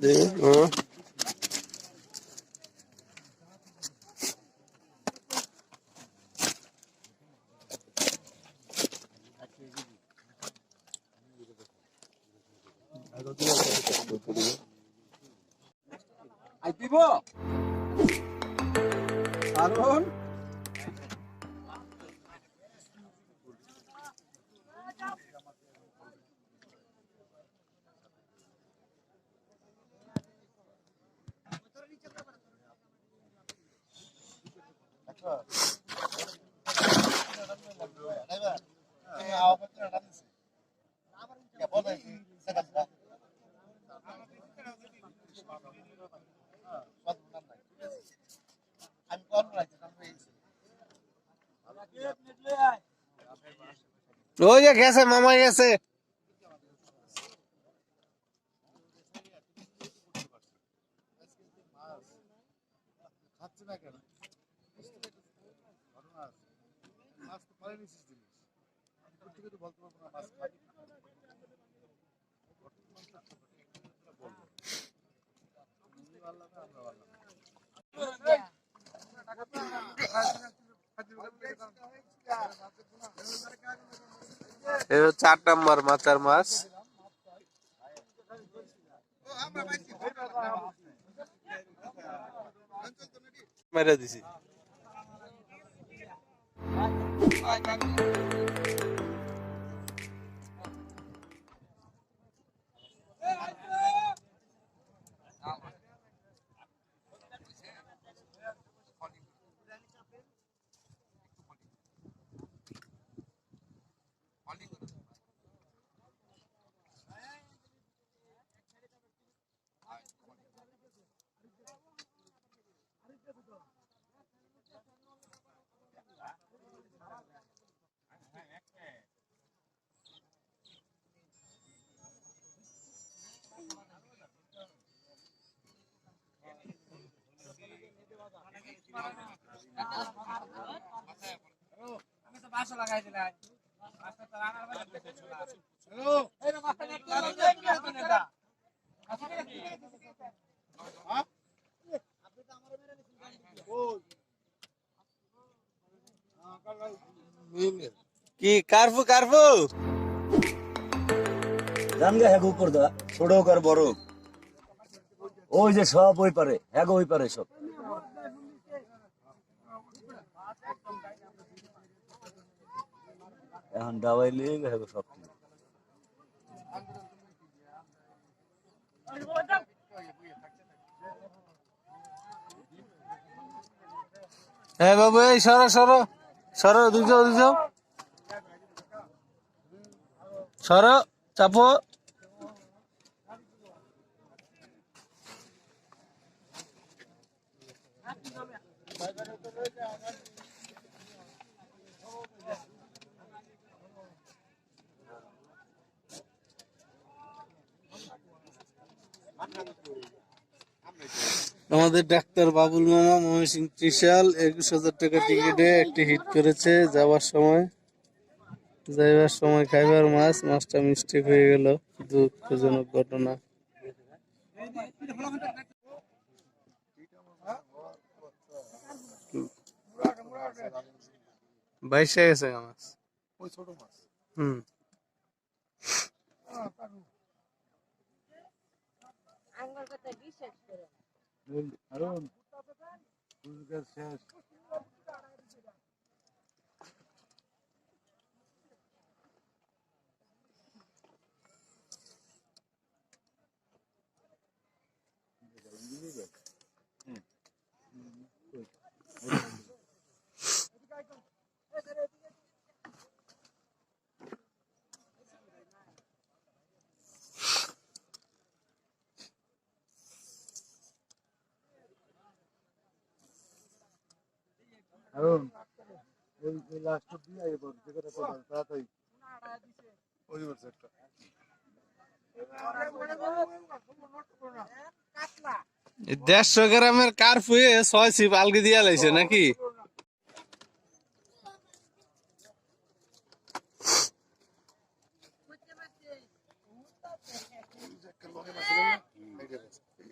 দেখি হুম। ওই যে গেছে মামা গেছে খাচ্ছে না কেন ঘটনা আছে মাছ তো পারে জিনিস আমি তো বলতে পারব না মাছ খাবি চার নাম্বার মাচার মাছ। মেরে দিছি। Thank you. কি কারফু কারফু? জানগে হ্যাগো উপর দা ছোট হোক বড়। ওই যে সব ওই পারে হ্যাগো ওই পারে সব। এখন দাবাই লেগে গেছে তো সব কিছু। হ্যাঁ বাবু, এই সরো সরো। সরো দুইজো দুইজো সরো, চাপো। আমাদের ডাক্তার বাবুল মামা ময়মনসিং ত্রিশাল একুশ হাজার টাকা টিকিটে একটি হিট করেছে যাওয়ার সময়। যাইবার সময় খাইবার মাছ মাছটা মিস্টেক হয়ে গেল। দুঃখজনক ঘটনা। বাইশে গেছে মাছ। ওই ছোট মাছ। হুম। আঙ্গুর কথা বিশ্বাস করে কারণ লাস্ট তাড়াতাড়ি। ওই বলছে একটা দেড়শো গ্রামের কার ফুয়ে ছয় সিপ আলগি দিয়া লাইছে নাকি।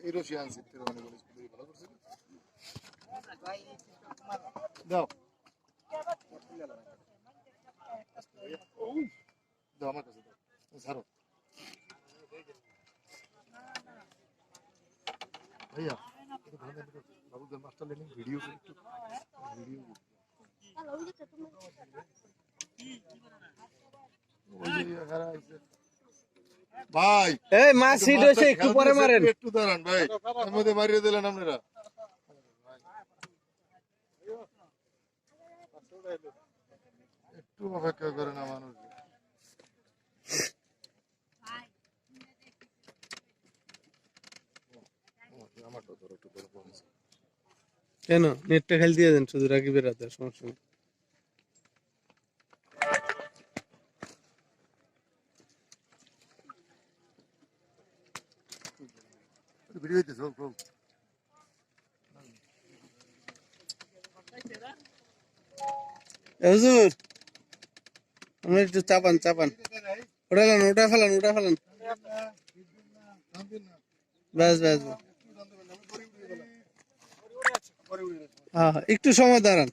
এই মানে ভালো করছে দাও। দাও আমার কাছে দাও। ছাড়ো ভাইয়া বাবুদের মাস্টার লেনিং ভিডিও একটু ভিডিও। ভাই এই মাছ হিট হয়েছে একটু পরে মারেন। একটু দাঁড়ান ভাই। এর মধ্যে মারিয়ে দিলেন আপনারা। একটু অপেক্ষা করে না মানুষ কেন? নেটটা খেল দিয়ে দেন, শুধু রাকিবের রাতে সমস্যা নেই। ভিডিও আমরা একটু চাপান চাপান। উঠালেন উঠা ফেলান উঠা ফেলান। ব্যাস ব্যাস। হ্যাঁ, একটু সময় দাঁড়ান।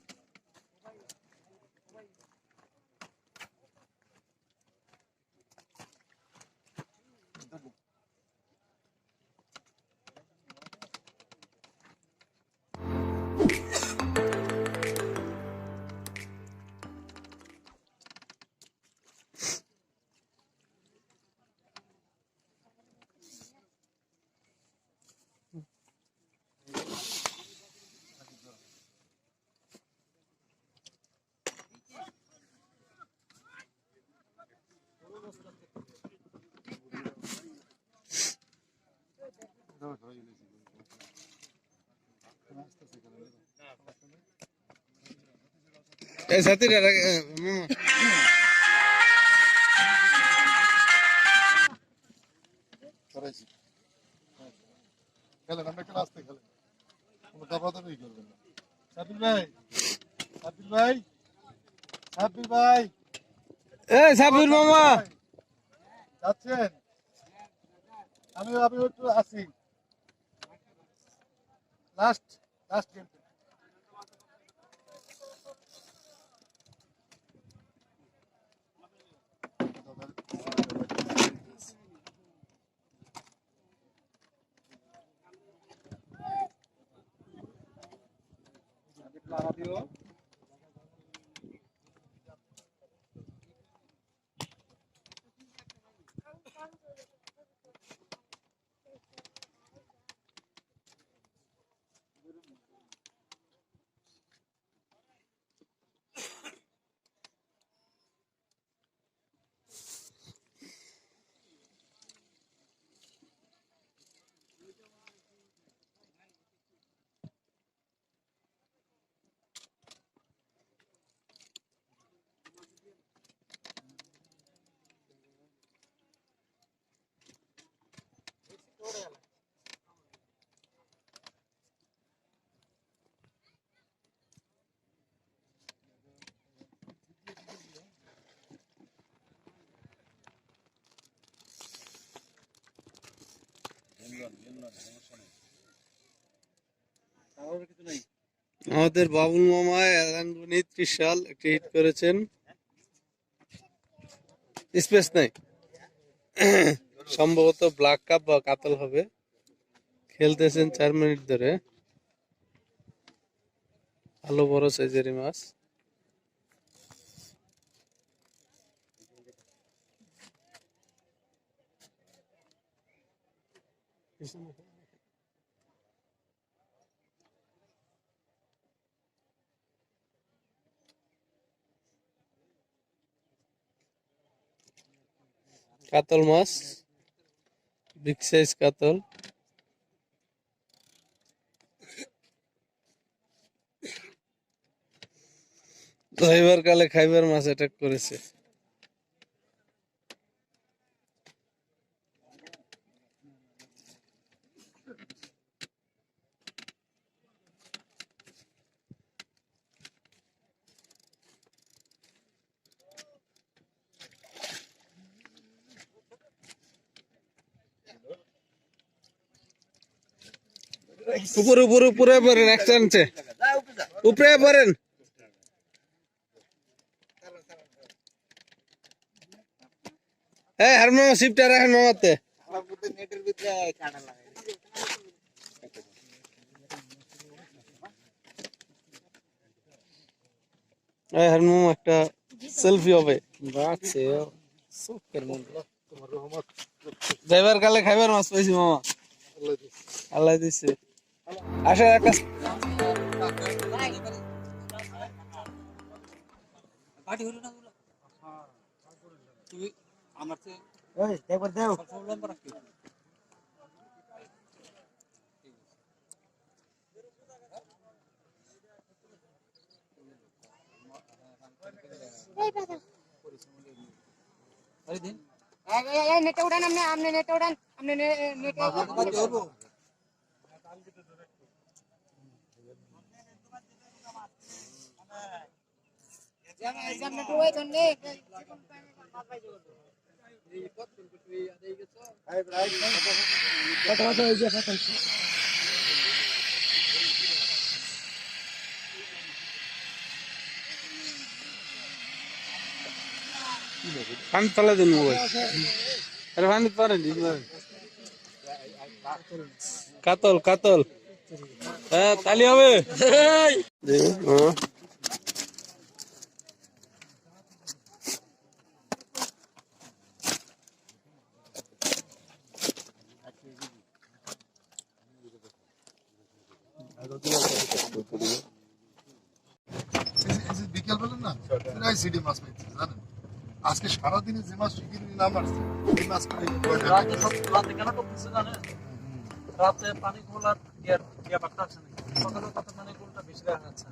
সাথীরা খেলেন আমরা একটু আসতে খেলেন কোনো দাবাদাবি করবেন না সাবির ভাই সাবির ভাই সাবির ভাই সাবির মামা যাচ্ছেন আমি আমি একটু আসি লাস্ট লাস্ট গেম পাড়া দিও আমাদের বাবুল মামা এলানবনি ত্রিশাল একটি হিট করেছেন। স্পেস নাই। সম্ভবত ব্ল্যাক কাপ বা কাতল হবে। খেলতেছেন চার মিনিট ধরে। ভালো বড় সাইজেরই মাছ। কাতল মাছ বিগ সাইজ কাতল। খাইবার কালে খাইবার মাছ অ্যাটাক করেছে। উপরে উপরে উপরে পড়েন একটা আনছে উপরে পড়েন। হ্যাঁ হারমোনিয়াম শিফটটা রাখেন মামাতে হারমোনিয়াম একটা সেলফি হবে। বাচ্চে যাইবার কালে খাইবার মাছ পাইছি মামা। আল্লাহ দিছে। আসে একটা নেটে উড়ান আপনি আপনি নেটে উড়ান আপনি নেটে পানি তলা দিন আরে পানি পারে কাতল কাতল হ্যাঁ তালি হবে জি, হ্যাঁ। বিকেল বেলা না সিডি মাছ পাইছে জানেন আজকে সারাদিনে যে মাছ শিখে নাম আসছে এই মাছ রাতে কেন করতেছে জানেন রাতে পানি খোলার ইয়ার ইয়া আছে না সকালে কত পানি খোলটা বেশি দেখা যাচ্ছে